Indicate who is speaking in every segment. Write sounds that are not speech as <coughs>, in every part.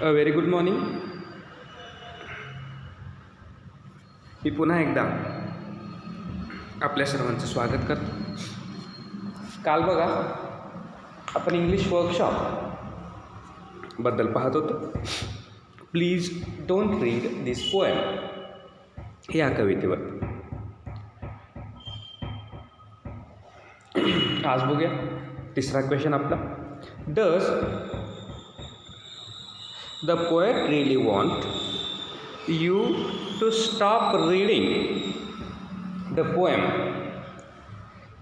Speaker 1: Very good morning मी पुन्हा एकदा आपल्या सर्वांचं स्वागत करतो. काल बघा आपण इंग्लिश वर्कशॉपबद्दल पाहत होतो. Please don't read this poem या कवितेवर. आज बघूया तिसरा क्वेश्चन आपला. Does the poet really want you to stop reading the poem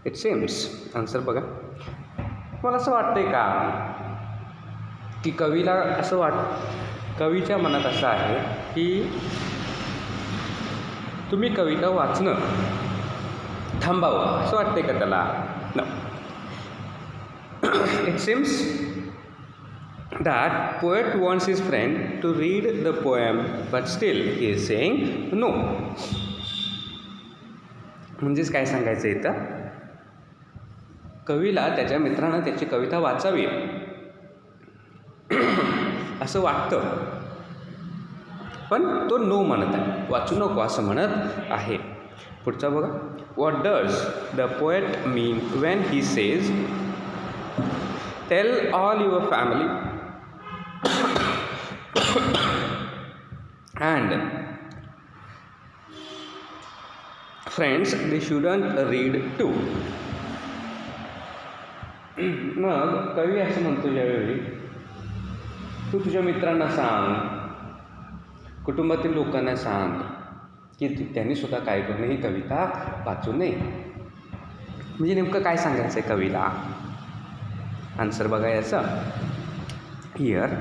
Speaker 1: it seems answer बघा. मला असं वाटतंय का की कवीला असं वाट कवीच्या मनात असं आहे की तुम्ही कविता वाचणं थांबावं. असं वाटतंय का त्याला? न it seems that poet wants his friend to read the poem but still he is saying no. म्हणजेच काय सांगायचं इथं? कवीला त्याच्या मित्रानं त्याची कविता वाचावी. <clears throat> असं वाटतं. पण तो नो म्हणत आहे. वाचू नको असं म्हणत आहे. पुढचा बघा. What does the poet mean when he says tell all your family and friends they shouldn't read too. मग कवी असं म्हणतो ज्यावेळी तू तुझ्या मित्रांना सांग कुटुंबातील लोकांना सांग की त्यांनी सुद्धा काय करून ही कविता वाचू नये. म्हणजे नेमकं काय सांगायचं आहे कवीला? आन्सर बघा याचं. Here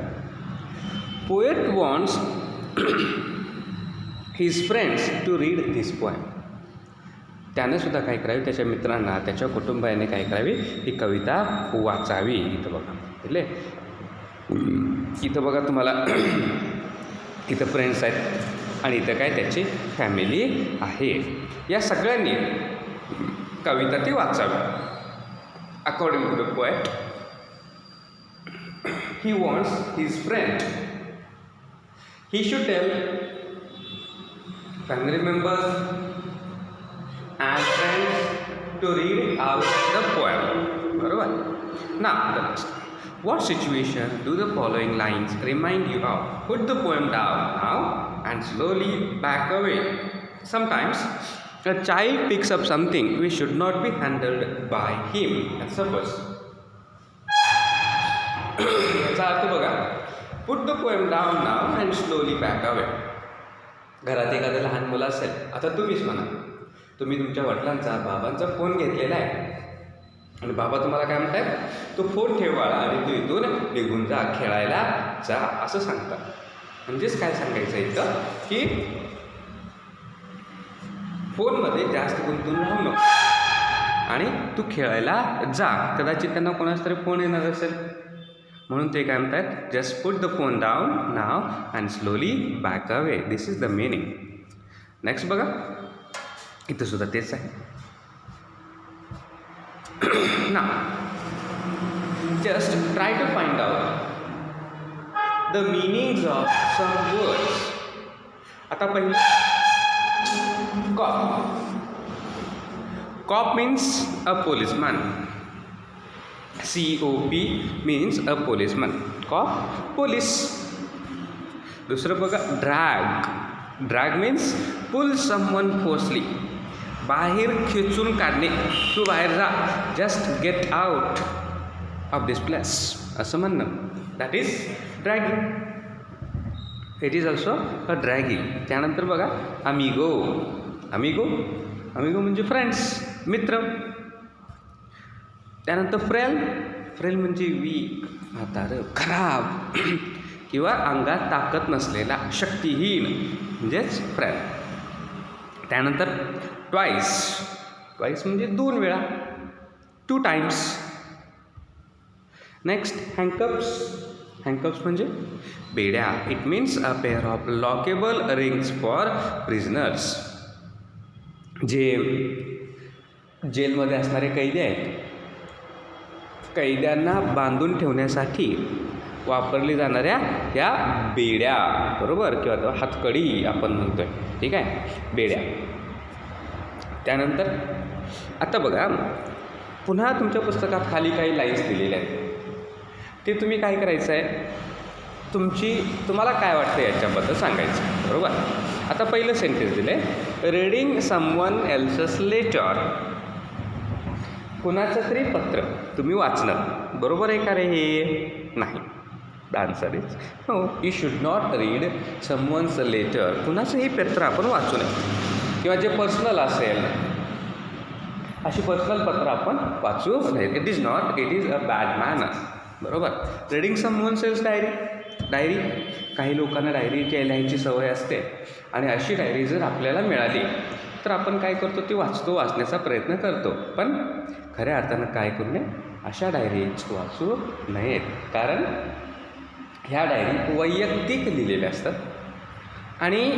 Speaker 1: poet wants his friends to read this poem. त्याने सुद्धा काय करावे? त्याच्या मित्रांना त्याच्या कुटुंबाने काय करावी? ही कविता वाचावी. इथं बघा. दिले इथं बघा तुम्हाला. <clears throat> इथं फ्रेंड्स आहेत आणि इथं काय? त्याची फॅमिली आहे. या सगळ्यांनी कविता ती वाचावी. According to the poet he wants his friend he should tell family members and friends to read out the poem बरोबर now the next what situation do the following lines remind you of put the poem down now and slowly back away sometimes a child picks up something which should not be handled by him and suppose <coughs> याचा अर्थ बघा Put the poem down now and slowly back away घरात एखादं लहान मुलं असेल आता तुम्हीच म्हणा. तुम्ही तुमच्या वडिलांचा बाबांचा फोन घेतलेला आहे. आणि बाबा तुम्हाला काय म्हणतायत? तो फोन ठेव बाळा आणि तू इथून निघून जा खेळायला जा असं सांगतात. म्हणजेच काय सांगायचं इथं? की फोनमध्ये जास्त गुंतून राहू नको. आणि तू खेळायला जा. कदाचित त्यांना कोणाचा तरी फोन येणार असेल. म्हणून ते काय म्हणतात just put the phone down now and slowly back away this is the meaning next बघा. इथं सुद्धा तेच आहे. ना just try to find out the meanings of some words आता पहिलं cop cop means a policeman C O P means a policeman cop police दुसरं बघा drag drag means pull someone forcefully बाहेर खेचून काढणे. तू बाहेर जा. Just get out of this place असं म्हणणं. That is dragging it is also a dragging त्यानंतर बघा अमिगो अमिगो अमिगो म्हणजे फ्रेंड्स मित्र. त्यानंतर फ्रेल. फ्रेल म्हणजे वीक म्हातारं खराब. <clears throat> किंवा अंगात ताकद नसलेला शक्तिहीन म्हणजेच फ्रेल. त्यानंतर ट्वाईस. ट्वाईस म्हणजे दोन वेळा. Two times. Next handcuffs handcuffs म्हणजे बेड्या. It means a pair of lockable rings for prisoners. जे जेलमध्ये असणारे कैदी आहेत कैद्यांना बांधून ठेवण्यासाठी वापरली जाणाऱ्या या बेड्या बरोबर? किंवा हातकडी आपण म्हणतोय. ठीक आहे? बेड्या. त्यानंतर आता बघा. पुन्हा तुमच्या पुस्तकात खाली काही लाईन्स दिलेल्या आहेत. ते तुम्ही काय करायचं आहे? तुमची तुम्हाला काय वाटतं याच्याबद्दल सांगायचं बरोबर? आता पहिलं सेंटेन्स दिले रीडिंग समवन एल्सस लेटर कुणाचं तरी पत्र. तुम्ही वाचलं बरोबर आहे का रे हे? नाही. द आन्सर इज हो you should not read someone's letter कुणाचंही पत्र आपण वाचू नये. किंवा जे पर्सनल असेल अशी पर्सनल पत्र आपण वाचू नये. It is not it is a bad manner बरोबर? Reading someone's else's diary diary काही लोकांना डायरी लिहायची सवय असते आणि अशी डायरी जर आपल्याला मिळाली तर आपण काय करतो ती वाचतो वाचण्याचा प्रयत्न करतो. पण खऱ्या अर्थानं काय करू नये अशा डायरीज वाचू नयेत. कारण ह्या डायरी वैयक्तिक लिहिलेल्या असतात. आणि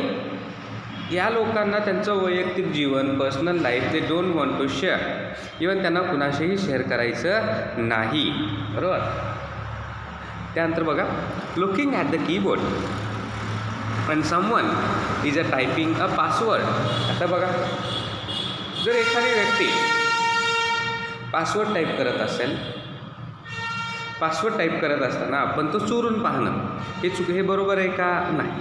Speaker 1: या लोकांना त्यांचं वैयक्तिक जीवन पर्सनल लाईफ ते don't want to share even त्यांना कुणाशीही शेअर करायचं नाही. बरोबर? त्यानंतर बघा लुकिंग ॲट द कीबोर्ड पण someone is a typing a password आता बघा जर एखादी व्यक्ती पासवर्ड टाईप करत असेल पासवर्ड टाईप करत असताना आपण तो चोरून पाहणं हे चुक हे बरोबर आहे का? नाही.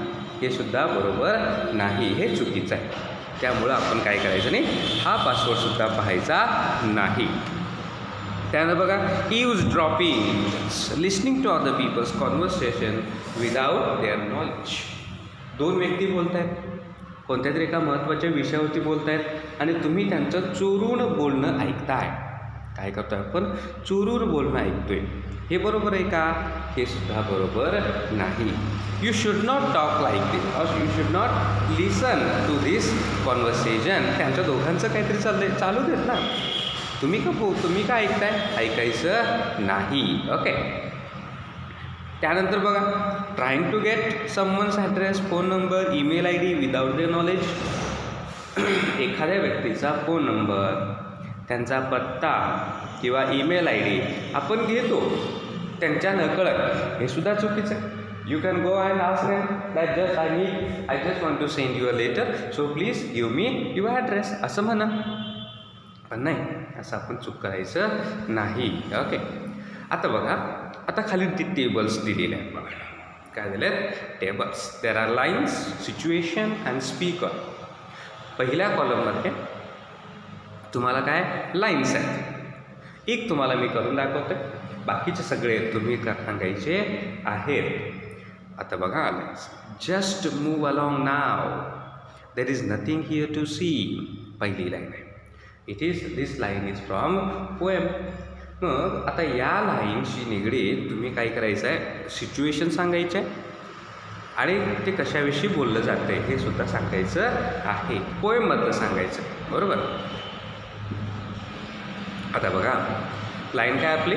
Speaker 1: हे सुद्धा बरोबर नाही हे चुकीचं आहे. त्यामुळं आपण काय करायचं नाही? हा पासवर्डसुद्धा पाहायचा नाही. त्यानं बघा eavesdropping listening to other people's conversation without their knowledge दोन व्यक्ती बोलत आहेत कोणत्या तरी एका महत्त्वाच्या विषयावरती बोलत आहेत आणि तुम्ही त्यांचं चोरून बोलणं ऐकताय. काय करतो आपण? चोरून बोलणं ऐकतोय. हे बरोबर आहे का? हे सुद्धा बरोबर नाही. You should not talk like this or you should not listen to this conversation त्यांच्या दोघांचं काहीतरी चाललंय. चालू देत ना. तुम्ही का तुम्ही का ऐकताय? ऐकायचं नाही. ओके त्यानंतर बघा trying to get someone's address phone number email I D without the knowledge एखाद्या व्यक्तीचा फोन नंबर त्यांचा पत्ता किंवा ईमेल आय डी आपण घेतो. त्यांच्या नकळत. हे सुद्धा चुकीचं आहे. You can go and ask them that just I need I just want to send your letter so please give me your address असं म्हणा. पण नाही. असं आपण चूक करायचं नाही. ओके आता बघा आता खाली ती टेबल्स दिलेले आहेत बघा. काय झाले आहेत tables there are lines situation and speaker पहिल्या कॉलममध्ये तुम्हाला काय? लाईन्स आहेत. एक तुम्हाला मी करून दाखवतो बाकीचे सगळे तुम्ही कर सांगायचे आहेत. आता बघा lines just move along now there is nothing here to see पहिली लाईन आहे. It is this line is from poem मग आता या लाईनशी निगडीत तुम्ही काय करायचं आहे सिच्युएशन सांगायचं. आहे आणि ते कशाविषयी बोललं जातं आहे हे सुद्धा सांगायचं आहे. पोएममधलं सांगायचं. बरोबर? आता बघा. लाईन काय आपली?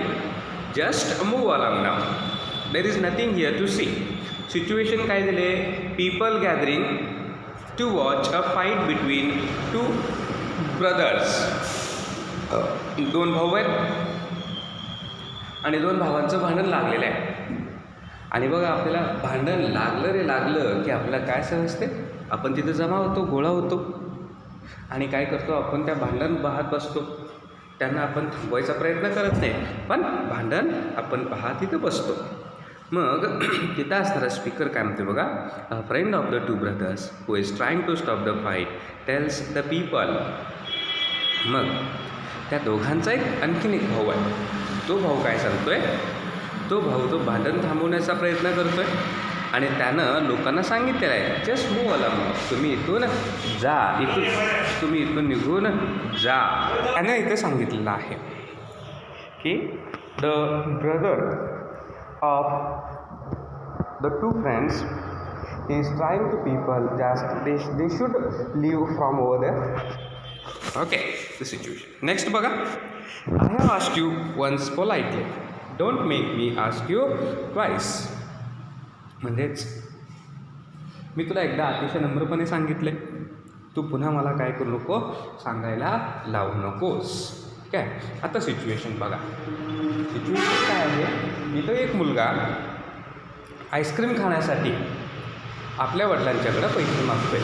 Speaker 1: Just move along now there is nothing here to see situation काय दिले? People gathering to watch a fight between two brothers दोन भाऊ आहेत. आणि दोन भावांचं भांडण लागलेलं आहे. आणि बघा आपल्याला भांडण लागलं रे लागलं की आपल्याला काय समजते? आपण तिथं जमा होतो गोळा होतो. आणि काय करतो आपण त्या भांडण पाहत बसतो. त्यांना आपण थांबवायचा प्रयत्न करत नाही पण भांडण आपण पाहत तिथं बसतो. मग <clears throat> तिथं असणारा स्पीकर काय म्हणते बघा? A friend of the two brothers who is trying to stop the fight tells the people मग त्या दोघांचा एक आणखीन एक भाऊ आहे. तो भाऊ काय सांगतो आहे तो भाऊ तो भांडण थांबवण्याचा प्रयत्न करतो आहे आणि त्यानं लोकांना सांगितलेलं आहे जस्ट मूव आला मग तुम्ही इथून जा. इथून तुम्ही इथून निघून जा. त्यानं इथं सांगितलेलं आहे की the brother of the two friends is trying to people just they they should leave from over there okay the situation. Next बघा I have asked you once politely don't make me ask you twice. म्हणजेच मी तुला एकदा अतिशय नम्रपणे सांगितले तू पुन्हा मला काय करू नको सांगायला लावू नकोस. ठीक आहे आता सिच्युएशन बघा. सिच्युएशन काय आहे? इथं एक मुलगा आईस्क्रीम खाण्यासाठी आपल्या वडिलांच्याकडं पैसे मागतोय.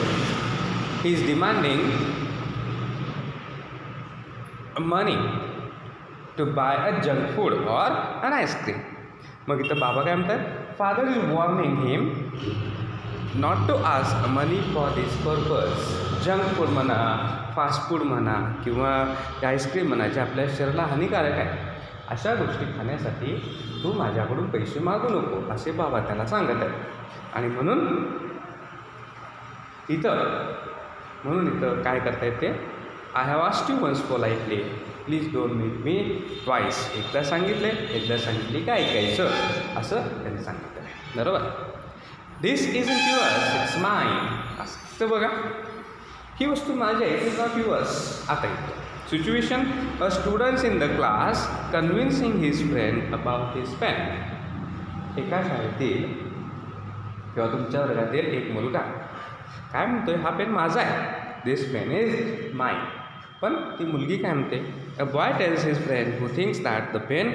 Speaker 1: He is demanding money to buy a junk food or an ice cream मग इथं बाबा काय म्हणतात? Father is warning him not to ask money for this purpose junk food म्हणा फास्ट फूड म्हणा किंवा आईस्क्रीम म्हणा जे आपल्या शरीराला हानिकारक आहे. अशा गोष्टी खाण्यासाठी तू माझ्याकडून पैसे मागू नको असे बाबा त्याला सांगत आहेत. आणि म्हणून इथं म्हणून इथं काय करता येते I have asked you once politely please don't meet me twice एकदा सांगितले एकदा सांगितले काय ऐकायचं असं त्यांनी सांगितलं. बरोबर? This is in yours it's mind असं. तर बघा ही वस्तू माझी आहे इट इज नॉट युअर्स आता येतो situation a students in the class convincing his friend about his pan एका शाळेतील किंवा तुमच्या वर्गातील एक मुलगा काय म्हणतोय? हा पेन माझा आहे. दिस पेन इज माय पण ती मुलगी काय म्हणते a boy tells his friend who thinks that the pen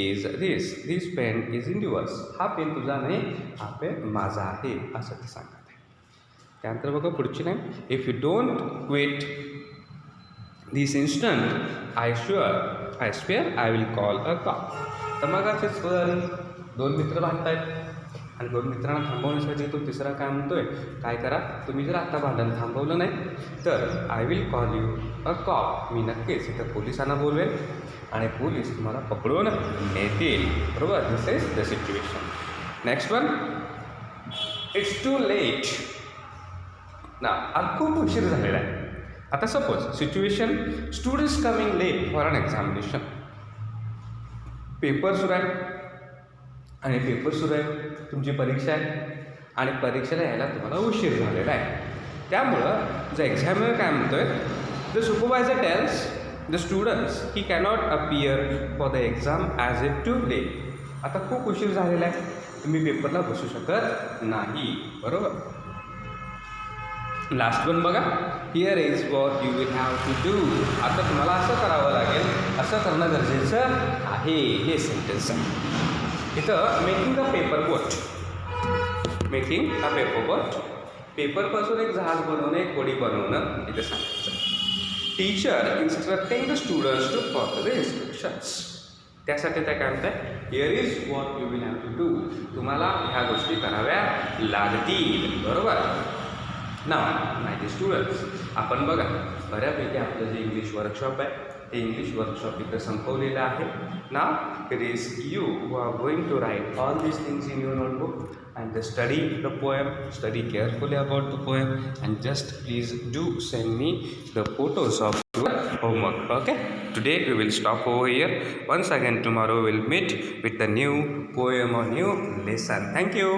Speaker 1: is this this pen is in yours हा पेन तुझा नाही हा पेन माझा आहे. असं ते सांगत आहे त्यानंतर बघा पुढची नाही if you don't quit this instant I sure I spare I will call a cop तर मग असेच दोन मित्र आहेत आणि दोन मित्रांना थांबवण्यासाठी तो तिसरा काय म्हणतोय काय करा? तुम्ही जर आता भांडण थांबवलं नाही तर I will call you a cop मी नक्कीच इथं पोलिसांना बोलवेल आणि पोलीस तुम्हाला पकडून नेतील. बरोबर? This is the situation next one it's too late ना आज खूप उशीर झालेला आहे. आता suppose situation students coming late for an examination paper सुरू आहे. आणि पेपर सुरू आहे. तुमची परीक्षा आहे. आणि परीक्षेला यायला तुम्हाला उशीर झालेला आहे. त्यामुळं द एक्झामिनर काय म्हणतो आहे the supervisor tells the students he cannot appear for the exam as it too late आता खूप उशीर झालेला आहे. तुम्ही पेपरला बसू शकत नाही. बरोबर? लास्ट वन बघा. Here is what you will have to do आता तुम्हाला असं करावं लागेल. असं करणं गरजेचं आहे. हे सेंटेन्स आहे इथं making a paper boat making a paper boat पेपरपासून एक जहाज बनवणं एक कोडी बनवणं इथे सांगायचं. Teacher instructing the students to follow the instructions त्यासाठी त्या काय म्हणतात here is what you will have to do तुम्हाला ह्या गोष्टी कराव्या लागतील. बरोबर? ना माहिती स्टुडंट्स आपण बघा. बऱ्यापैकी आपलं जे इंग्लिश वर्कशॉप आहे ते इंग्लिश वर्कशॉप इथं संपवलेलं आहे. ना it is you who are going to write all these things in your notebook and the study the poem study carefully about the poem and just please do send me the photos of your homework okay? Today we will stop over here. Once again tomorrow we'll meet with the new poem or new lesson. Thank you.